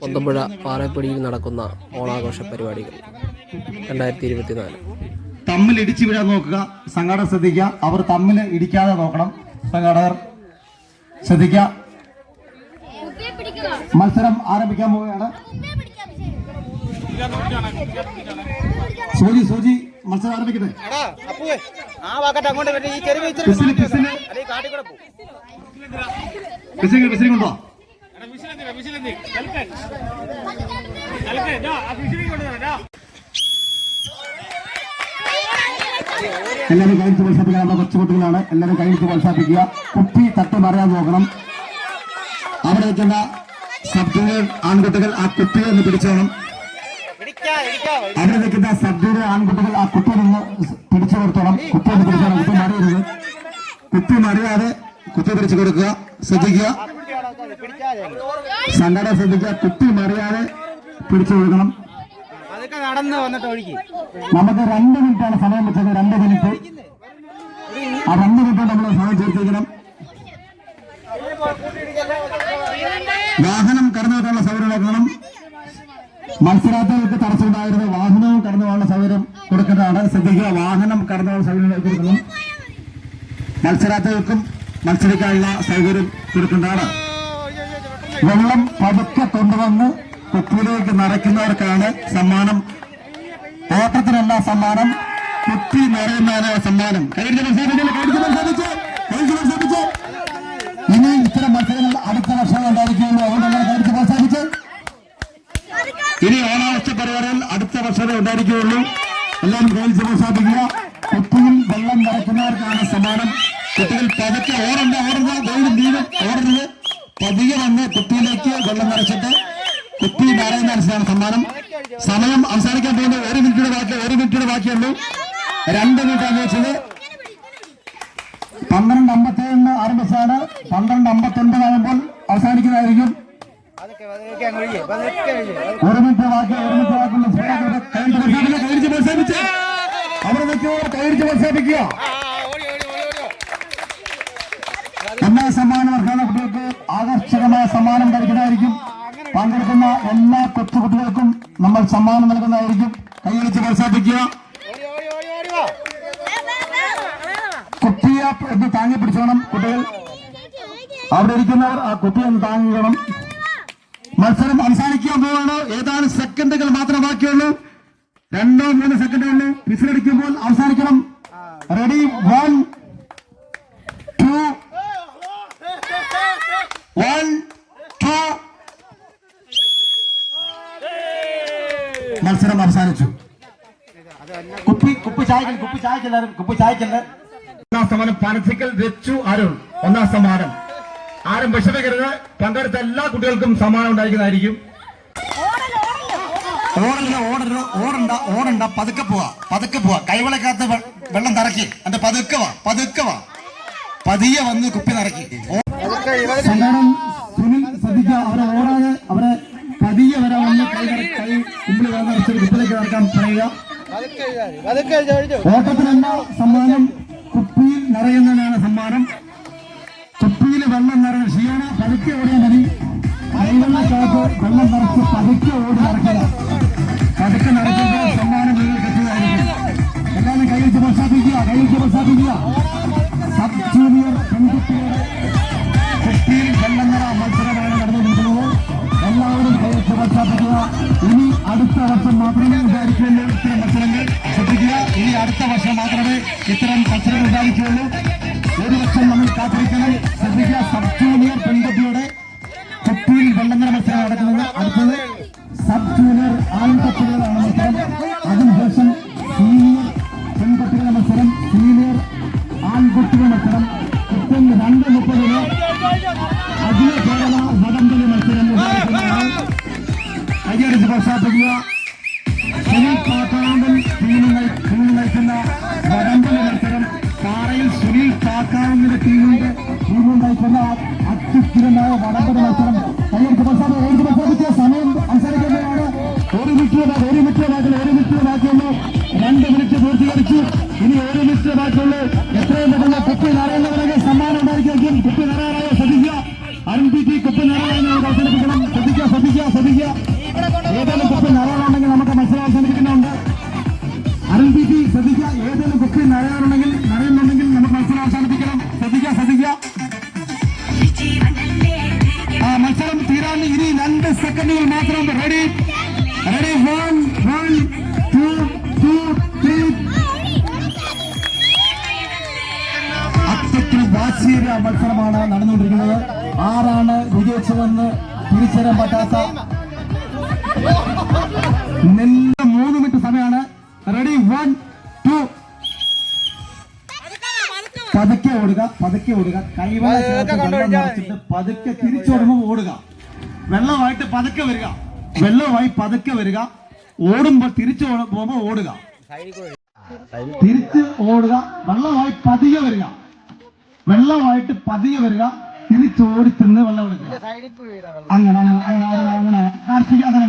പൊന്തമ്പുഴ പാറപ്പടിയിൽ നടക്കുന്ന ഓണാഘോഷ പരിപാടികൾ രണ്ടായിരത്തി ഇരുപത്തിനാല് തമ്മിൽ ഇടിച്ചു വീഴാൻ നോക്കുക സംഘാടകർ ശ്രദ്ധിക്കുക. അവർ തമ്മിൽ ഇടിക്കാതെ നോക്കണം സംഘാടകർ ശ്രദ്ധിക്കുക. മത്സരം ആരംഭിക്കാൻ പോവുകയാണ്. സൂചി സൂചി മത്സരം ആരംഭിക്കുന്നത് അങ്ങോട്ട് എല്ലാവരും കൈയിട്ട് പ്രോത്സാഹിപ്പിക്കുക നമ്മുടെ കൊച്ചുകുട്ടികളാണ് എല്ലാവരും കൈയിട്ട് പ്രോത്സാഹിപ്പിക്കുക കുപ്പി തട്ട് മറിയാൻ നോക്കണം. അവിടെ നിൽക്കുന്ന സബ് ജൂനിയർ ആൺകുട്ടികൾ ആ കുപ്പിയെ ഒന്ന് പിടിച്ചോണം. അവിടെ നിൽക്കുന്ന സബ് ജൂനിയർ ആൺകുട്ടികൾ ആ കുപ്പി നിന്ന് പിടിച്ചു കൊടുത്തോണം കുപ്പി ഒന്ന് പിടിച്ചോണം. കുപ്പി മറിയരുത് കുപ്പി മറിയാതെ കുപ്പി പിടിച്ചു കൊടുക്കുക. ശ്രദ്ധിക്കുക. സംഘടന ശ്രദ്ധിക്കുക കുത്തി മറിയാതെ പിടിച്ചു കൊടുക്കണം. നമുക്ക് രണ്ട് മിനിറ്റാണ് സമയം വെച്ചത് രണ്ട് മിനിറ്റ്. ആ രണ്ട് മിനിറ്റ് നമ്മൾ സമയം ചേർത്തിരിക്കണം. വാഹനം കടന്നു പോകാനുള്ള സൗകര്യം ഉണ്ടാക്കണം. മത്സരാർത്ഥികൾക്ക് തടസ്സമുണ്ടായിരുന്ന വാഹനവും കടന്നു പോകാനുള്ള സൗകര്യം കൊടുക്കുന്നതാണ് ശ്രദ്ധിക്കുക വാഹനം കടന്നു പോകാനുള്ള സൗകര്യം കൊടുക്കണം. മത്സരാർത്ഥികൾക്കും മത്സരിക്കാനുള്ള സൗകര്യം കൊടുക്കുന്നതാണ് വെള്ളം പതുക്കെ കൊണ്ടുവന്ന് കുപ്പിയിലേക്ക് നിറയ്ക്കുന്നവർക്കാണ് സമ്മാനം. ഓട്ടത്തിനല്ല സമ്മാനം കുപ്പി നിറയുന്നതിന് സമ്മാനം. ഇനിയും ഇത്തരം മത്സരങ്ങൾ അടുത്ത വർഷം ഉണ്ടായിരിക്കുകയുള്ളൂ. അതുകൊണ്ട് നമ്മൾ കൈയടിച്ച് പ്രോത്സാഹിപ്പിച്ച് ഇനി ഓണാവസ്ഥ പരിപാടികൾ അടുത്ത വർഷമേ ഉണ്ടായിരിക്കുകയുള്ളൂ. എല്ലാവരും കൈയടിച്ച് പ്രോത്സാഹിപ്പിക്കുക കുപ്പിയും വെള്ളം നിറയ്ക്കുന്നവർക്കാണ് സമ്മാനം. കുട്ടികൾ പതുക്കെ ഓടണ്ട ഓടണ്ട ദൈവം ദീപം പതിയെ വന്ന് കുപ്പിയിലേക്ക് വെള്ളം നിറച്ചിട്ട് കുപ്പി നാരായണ അനുസരിച്ചാണ് സമ്മാനം. സമയം അവസാനിക്കാൻ പോകുന്നത് ഒരു മിനിറ്റിയുടെ ബാക്കി ഒരു മിനിറ്റിയുടെ ബാക്കിയുള്ളൂ. രണ്ട് മിനിറ്റാണ് വെച്ചത്. പന്ത്രണ്ട് അമ്പത്തി ഏഴിന് ആരംഭിച്ചാണ്. പന്ത്രണ്ട് അമ്പത്തി ഒൻപത് ആകുമ്പോൾ അവസാനിക്കുന്നതായിരിക്കും. ഒരു മിനിറ്റ് ബാക്കി ഒരു മിനിറ്റ് മത്സരിപ്പിച്ച് അവിടെ നിൽക്കുക അർഹത കുട്ടികൾക്ക് ആകർഷകമായ സമ്മാനം കഴിക്കുന്നതായിരിക്കും പങ്കെടുക്കുന്ന എല്ലാ കൊച്ചുകുട്ടികൾക്കും നമ്മൾ സമ്മാനം നൽകുന്നതായിരിക്കും. കൈയടിച്ച് പ്രോത്സാഹിപ്പിക്കുക. കുട്ടിയ താങ്ങി പിടിച്ചോണം കുട്ടികൾ. അവിടെ ഇരിക്കുന്നവർ ആ കുട്ടിയെ ഒന്ന് താങ്ങിക്കണം. മത്സരം അവസാനിക്കാൻ പോവാണ്. ഏതാനും സെക്കൻഡുകൾ മാത്രം ബാക്കിയുള്ളൂ. രണ്ടോ മൂന്നോ സെക്കൻഡുകളിൽ വിസിലടിക്കുമ്പോൾ അവസാനിക്കണം. Ready one two one two മത്സരം അവസാനിച്ചു കുപ്പി കുപ്പി ചായക്കൽ കുപ്പി ചായക്കല്ല. ഒന്നാം സമ്മാനം പനസിക്കൽ രച്ചു അരുൺ. ഒന്നാം സമ്മാനം. ആരും വിഷമിക്കരുത്. പങ്കെടുത്ത എല്ലാ കുട്ടികൾക്കും സമ്മാനം ഉണ്ടായിരിക്കുന്നതായിരിക്കും. ഓടരുത് ഓടരുത് ഓടണ്ട ഓടണ്ട. പതുക്കെ പോവാ പതുക്കെ പോവാ. കൈവളക്കകത്ത് വെള്ളം നിറക്കി എന്റെ പതുക്കെ വാ പതുക്കെ വാ. പതിയെ വന്ന് കുപ്പി നിറക്കി സുനിൽ ശ്രദ്ധിക്ക അവരെ ഓടാതെ അവരെ പതിയെ വരെ വന്ന് കൈ കുമ്പിൾ കൈ കുമ്പിളി വെള്ളം കുപ്പിലേക്ക് നടക്കാൻ പറയുക. ഓട്ടത്തിനല്ല സമ്മാനം. കുപ്പിയിൽ നിറയുന്നതിനാണ് സമ്മാനം. കുപ്പിയിൽ വെള്ളം നിറയുന്ന ക്ഷീണ പതുക്കെ ഓടിയാൽ മതി. വെള്ളം നിറച്ച് പതുക്കെ ഓടി നടക്കുക. അടുത്ത വർഷം മാത്രമേ ഉണ്ടായിരിക്കുള്ളൂ ഇത്തരം മത്സരങ്ങൾ ശ്രദ്ധിക്കുക. ഇനി അടുത്ത വർഷം മാത്രമേ ഇത്തരം മത്സരങ്ങൾ ഉണ്ടായിരിക്കുള്ളൂ ഒരു വർഷം നമ്മൾ കാത്തിരിക്കണം. ശ്രദ്ധിക്കുക സബ് ജൂനിയർ പെൺകുട്ടിയുടെ കുപ്പിയിൽ വെള്ളങ്ങര മത്സരം നടക്കുന്നത് അടുത്തത് സബ് ജൂനിയർ കുപ്പി നിറയുന്നവരൊക്കെ സമ്മാനം ഉണ്ടായിരിക്കും. കുപ്പി നാരായണ ശ്രദ്ധിക്കുക. അരുൺ പി ടി കുപ്പി നാരായണ അവസരിപ്പിക്കണം ശ്രദ്ധിക്കുക ശ്രദ്ധിക്കുക ശ്രദ്ധിക്കുക. മത്സരമാണ് നടന്നുകൊണ്ടിരിക്കുന്നത്? ആരാണ് വിജയിച്ചതെന്ന് തിരിച്ചറിയാൻ പറ്റാത്ത മൂന്ന് മിനിറ്റ് സമയമാണ്. റെഡി വൺ ടു പതുക്കെ ഓടുക പതുക്കെ ഓടുക. ചേർത്ത് നിറച്ചിട്ട് പതുക്കെ തിരിച്ചോടുമ്പോൾ ഓടുക. വെള്ളമായിട്ട് പതുക്കെ വരിക. വെള്ളമായി പതുക്കെ വരിക. ഓടുമ്പോൾ തിരിച്ചു പോകുമ്പോൾ ഓടുക. തിരിച്ച് ഓടുക. വെള്ളമായി പതിയെ വരിക. വെള്ളമായിട്ട് പതിയെ വരിക. തിരിച്ചോടി തിന്ന് വെള്ളം എടുക്കുക. അങ്ങനെ അങ്ങനെ അങ്ങനെ അങ്ങനെ അങ്ങനെ കാർത്തിക അങ്ങനെ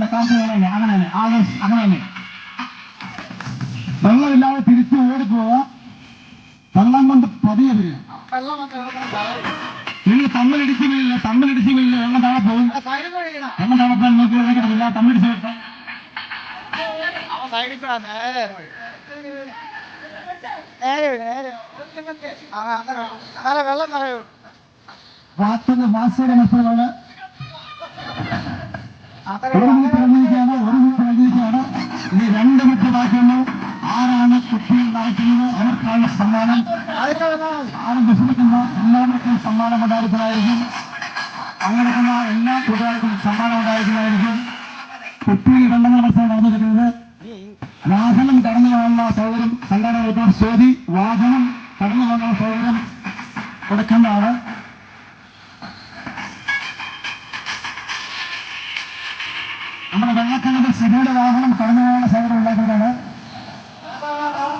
അങ്ങനെ അങ്ങനെ അങ്ങനെ വെള്ളമില്ലാതെ തിരിച്ച് ഓടിപ്പോവുക വെള്ളം കൊണ്ട് പതിയെ വരിക. നിങ്ങൾ തമ്മിലിടിച്ച് വീഴില്ല തമ്മിലിടിച്ച് വീഴില്ല. വെള്ളം താഴെ പോകും. വെള്ളം താഴെ പോയാൽ നിങ്ങൾക്ക് ഇറങ്ങിയിട്ടില്ല തമ്മിലിടിച്ച് നേരെ നേരെ. അങ്ങനെ അങ്ങനെ വെള്ളം നിറയും മത്സരമാണ് അങ്ങനെ ഒരു മിനിറ്റ് കഴിഞ്ഞിരിക്കുകയാണ് ഒരു മിനിറ്റ് കഴിഞ്ഞിരിക്കുകയാണ് ഇനി രണ്ട് മിനിറ്റ് ബാക്കിയുള്ളൂ ആരാണ് കുട്ടികൾ നടക്കുന്നത് അവർക്കാണ് സമ്മാനം. ആരും വിഷമിക്കുന്ന എല്ലാവർക്കും സമ്മാനം ഉണ്ടായിരിക്കുന്നതായിരിക്കും. പങ്കെടുക്കുന്ന എല്ലാ കൂട്ടുകാർക്കും സമ്മാനം ഉണ്ടായിരിക്കുന്നതായിരിക്കും. കുട്ടിയിൽ കണ്ടെന്ന മത്സരം നടന്നിരിക്കുന്നത്. വാഹനം കടന്നു സൗകര്യം. സംഘടന ഇപ്പോൾ ചോദി വാഹനം കടന്നു പോകാനുള്ള സൗകര്യം കൊടുക്കേണ്ടതാണ് നമ്മുടെ വെള്ളക്കല്ലിന്റെ സിബിയുടെ വാഹനം കടന്നു പോകാനുള്ള സൗകര്യം ഉണ്ടാക്കുന്നതാണ്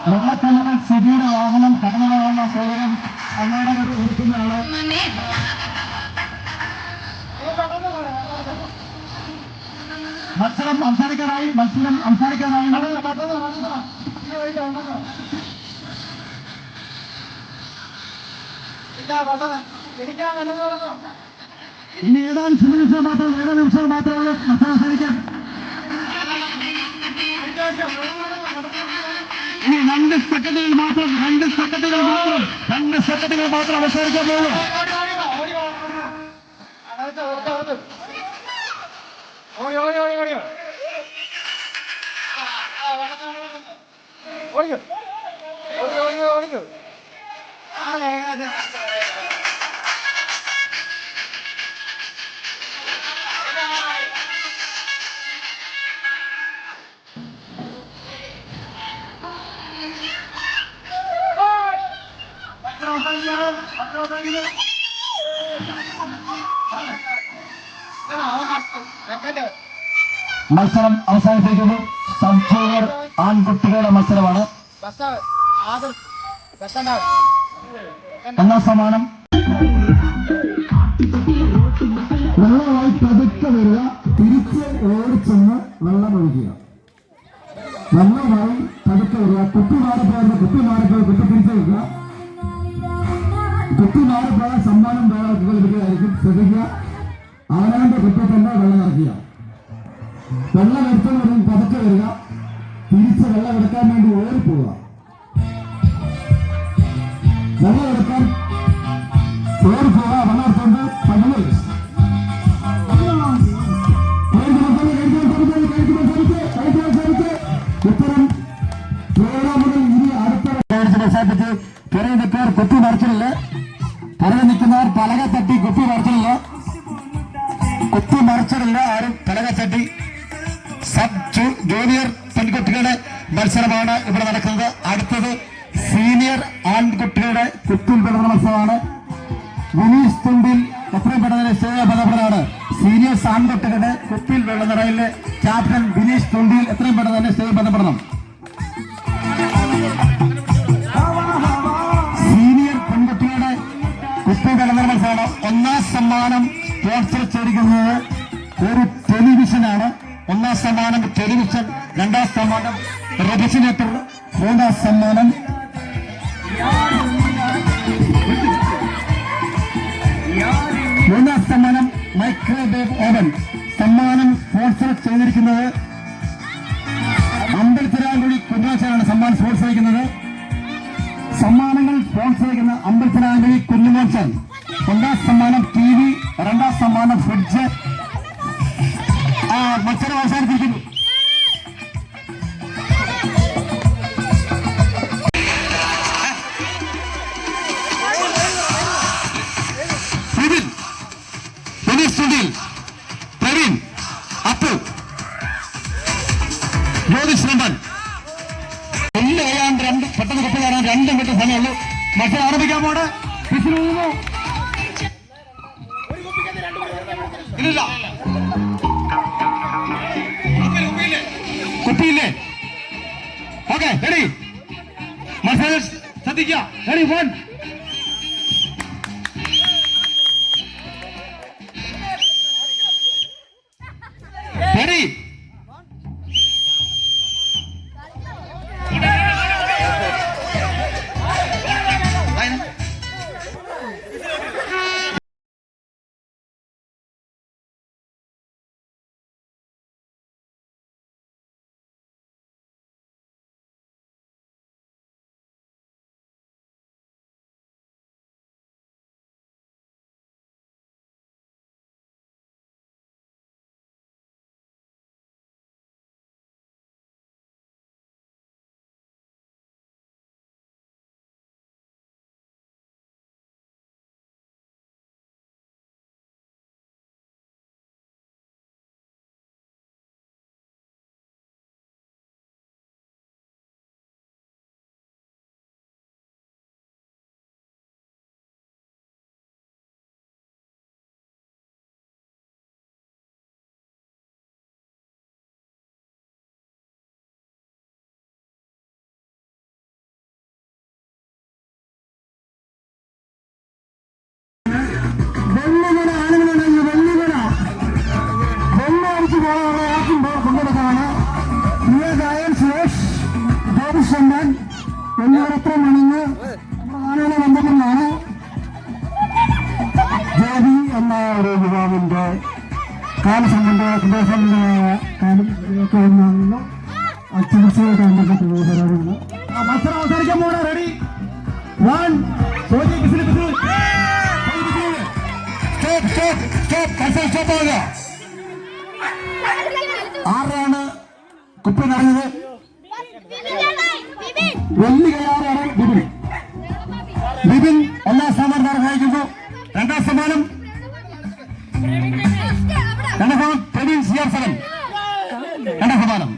വെള്ളക്കല്ലിന്റെ സിബിയുടെ വാഹനം കടന്നു പോകാനുള്ള സൗകര്യം സംഘാടകർ ഒരുക്കുന്നതാണ് മത്സരം അവസാനിക്കാനായി മത്സരം അവസാനിക്കാനായി ഇനി ഏതാനും നിമിഷം മാത്രം ഏതാനും നിമിഷം മാത്രമേ അവസാനിക്കാം ഇനി രണ്ട് സെക്കൻഡുകൾ മാത്രം രണ്ട് സെക്കൻഡുകൾ മാത്രം രണ്ട് സെക്കൻഡുകൾ മാത്രം അവസാനിക്കാൻ പോകും ഓടി ഓടി ഓടി ഓടിയോ ഓടിക്കോ. മത്സരം അവസാനിപ്പിക്കുന്നു സബ് ജൂനിയർ ആൺകുട്ടികളുടെ മത്സരമാണ്. ഒന്നാം സമ്മാനം? വെള്ളമായി പതുക്കെ വരിക. തിരിച്ച് ഓടിച്ചെന്ന് വെള്ളം ഒഴിക്കുക. വെള്ളമായി പതുക്കെ വരിക. കുട്ടി കുട്ടി മാറിപ്പോയ സമ്മാനം വേറെ ലഭിക്കുന്നതായിരിക്കും ശ്രദ്ധിക്കുക. അവനവന്റെ കുട്ടി തന്നെ വെള്ളം ഇറക്കുക. വെള്ളം എടുത്തു പതുക്കെ വരിക. തിരിച്ച് വെള്ളം എടുക്കാൻ വേണ്ടി ഓടിപ്പോവുക. കുപ്പിൽ പെടുന്ന മത്സരമാണ് വിനീഷ് തുമ്പിൽ എത്രയും പെട്ടെന്ന് ശ്രേയ പദപ്രദമാണ് സീനിയർ ആൺകുട്ടികളുടെ വെള്ള നിറയിലെ ക്യാപ്റ്റൻ വിനീഷ് തുമ്പിൽ എത്രയും പെട്ടെന്ന് തന്നെ ശ്രേയ പദപ്രദം സീനിയർ പെൺകുട്ടികളുടെ കുപ്പി വെള്ളനിറ മത്സരമാണ്. ഒന്നാം സമ്മാനം സ്പോൺസർ ഒരു ടെലിവിഷനാണ്. ഒന്നാം സമ്മാനം ടെലിവിഷൻ രണ്ടാം സമ്മാനം റെഫ്രിജറേറ്റർ മൂന്നാം സമ്മാനം. മൂന്നാം സമ്മാനം മൈക്രോവേവ് ഓവൻ. സമ്മാനം സ്പോൺസർ ചെയ്തിരിക്കുന്നത് അമ്പലത്തിരാങ്കുഴി കുഞ്ഞാച്ചാണ് സമ്മാനം സ്പോൺസർ ചെയ്യുന്നത് സമ്മാനങ്ങൾ സ്പോൺസർ ചെയ്യുന്ന അമ്പലത്തിരാങ്കുഴി കുഞ്ഞുമോച്ചൻ ഒന്നാം സമ്മാനം ടി വി രണ്ടാം സമ്മാനം ഫ്രിഡ്ജ്. മത്സരം അവസാനിപ്പിക്കുന്നു രണ്ട് മിനിറ്റ് സമയമുള്ളൂ മത്സരം ആരംഭിക്കാൻ പോണ്? പിച്ചിൽ ഇല്ല കുപ്പിയില്ലേ ഓക്കെ റെഡി മത്സരം ശ്രദ്ധിക്കുക. റെഡി വൺ പ്രിയഗായൻ സുരേഷ് ജ്യോതിഷണ്ടൻ എന്നിവരൊപ്പം അണിഞ്ഞ് നാടുകളെ ബന്ധപ്പെടുന്നതാണ് ജോബി എന്ന ഒരു യുവാവിന്റെ കാലസംബന്ധ സംബന്ധമായ കാലം ചികിത്സയായിട്ട് ബന്ധപ്പെട്ടുള്ള പരിപാടികൾ ആ മത്സരം അവസാനിക്കാൻ പോണ ready one stop stop stop stop ആരാണ് കുപ്പി നിറഞ്ഞത്. വെള്ളി കയ്യാറാണ് ബിബിൻ ബിബിൻ ഒന്നാം സമ്മാനം നിർവഹിക്കുന്നു രണ്ടാം സമ്മാനം. രണ്ടാം സമ്മാനം പ്രവീൺ സി ആർ രണ്ടാം സമ്മാനം.